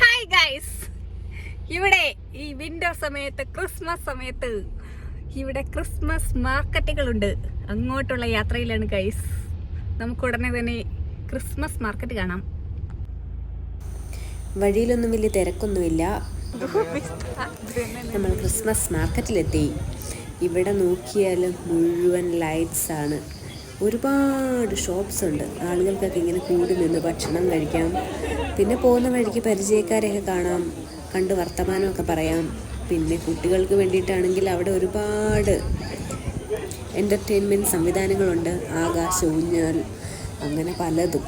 Hi guys ഇവിടെ ഈ winter സമയത്ത് ക്രിസ്മസ് സമയത്ത് ഇവിടെ ക്രിസ്മസ് മാർക്കറ്റുകളുണ്ട് അങ്ങോട്ടുള്ള യാത്രയിലാണ് ഗൈസ് നമുക്ക് ഉടനെ തന്നെ ക്രിസ്മസ് മാർക്കറ്റ് കാണാം. വഴിയിലൊന്നും വലിയ തിരക്കൊന്നുമില്ല. നമ്മൾ ക്രിസ്മസ് മാർക്കറ്റിലെത്തി ഇവിടെ നോക്കിയാലും മുഴുവൻ ലൈറ്റ്സ് ആണ്. ഒരുപാട് ഷോപ്സ് ഉണ്ട്. ആളുകൾക്കൊക്കെ ഇങ്ങനെ കൂടി നിന്ന് ഭക്ഷണം കഴിക്കാം. പിന്നെ പോകുന്ന വഴിക്ക് പരിചയക്കാരെയൊക്കെ കാണാം. കണ്ട് വർത്തമാനമൊക്കെ പറയാം. പിന്നെ കുട്ടികൾക്ക് വേണ്ടിയിട്ടാണെങ്കിൽ അവിടെ ഒരുപാട് എന്റർടൈൻമെന്റ് സംവിധാനങ്ങളുണ്ട്. ആകാശ ഊഞ്ഞാൽ അങ്ങനെ പലതും.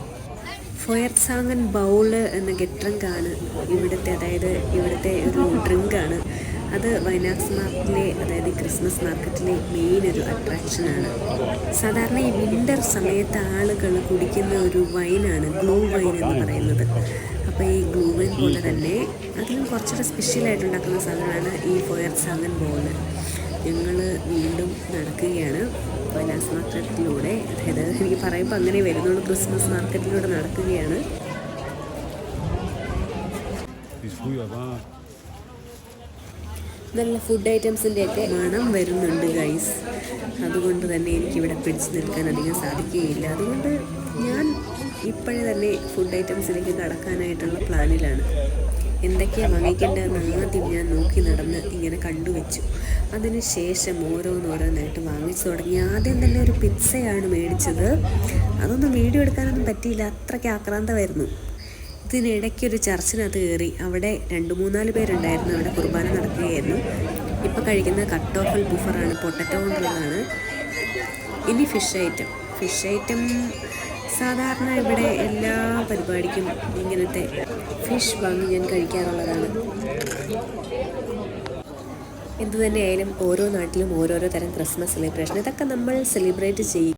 ഫൊയർസാങ്ങൻ ബൗൾ എന്ന ഗെട്രങ്കാണ് ഇവിടുത്തെ അതായത് ഇവിടുത്തെ ഒരു ഡ്രിങ്കാണ് അത് വയനാട് മാർക്കറ്റിലെ അതായത് ക്രിസ്മസ് മാർക്കറ്റിലെ മെയിൻ ഒരു അട്രാക്ഷനാണ് സാധാരണ ഈ വിന്റർ സമയത്ത് ആളുകൾ കുടിക്കുന്ന ഒരു വൈനാണ് ഗ്ലൂ വൈൻ എന്ന് പറയുന്നത്. അപ്പോൾ ഈ ഗ്ലൂ വൈൻ പോലെ തന്നെ അതിലും കുറച്ചുകൂടെ സ്പെഷ്യലായിട്ട് ഉണ്ടാക്കുന്ന സാധനമാണ് ഈ ഫൊയർസാങ്ങൻ ബോൾ ഞങ്ങൾ വീണ്ടും നടക്കുകയാണ് വയനാസ് മാർക്കറ്റിലൂടെ അതായത് എനിക്ക് പറയുമ്പോൾ അങ്ങനെ വരുന്നുള്ളൂ ക്രിസ്മസ് മാർക്കറ്റിലൂടെ നടക്കുകയാണ്. Früher war. നല്ല ഫുഡ് ഐറ്റംസിന്റെ ഒക്കെ മണം വരുന്നുണ്ട് ഗൈസ് അതുകൊണ്ട് തന്നെ എനിക്കിവിടെ പിടിച്ചു നിൽക്കാൻ അധികം സാധിക്കുകയില്ല. അതുകൊണ്ട് ഞാൻ ഇപ്പോഴേ തന്നെ ഫുഡ് ഐറ്റംസിലേക്ക് കടക്കാനായിട്ടുള്ള പ്ലാനിലാണ്. എന്തൊക്കെയാണ് വാങ്ങിക്കേണ്ടതെന്ന് ആദ്യം ഞാൻ നോക്കി നടന്ന് ഇങ്ങനെ കണ്ടുവച്ചു. അതിനുശേഷം ഓരോന്നോരോന്നായിട്ട് വാങ്ങിച്ചു തുടങ്ങി. ആദ്യം തന്നെ ഒരു പിസ്സയാണ് മേടിച്ചത്. അതൊന്നും വീഡിയോ എടുക്കാനൊന്നും പറ്റിയില്ല. അത്രയ്ക്ക് ആക്രാന്തമായിരുന്നു. ഇതിനിടയ്ക്ക് ഒരു ചർച്ചിനകത്ത് കയറി അവിടെ രണ്ട് മൂന്നാൽ പേരുണ്ടായിരുന്നു അവിടെ കുർബാന നടക്കുകയായിരുന്നു. ഇപ്പോൾ കഴിക്കുന്ന കട്ട് ഓഫൽ ബുഫറാണ് പൊട്ടറ്റോ കൊണ്ടുള്ളതാണ്. ഇനി ഫിഷ് ഐറ്റം. ഫിഷ് ഐറ്റം സാധാരണ ഇവിടെ എല്ലാ പരിപാടിക്കും ഇങ്ങനത്തെ ഫിഷ് വാങ്ങി ഞാൻ കഴിക്കാറുള്ളതാണ്. എന്തു തന്നെയായാലും ഓരോ നാട്ടിലും ഓരോരോ തരം ക്രിസ്മസ് സെലിബ്രേഷൻ. ഇതൊക്കെ നമ്മൾ സെലിബ്രേറ്റ് ചെയ്യും.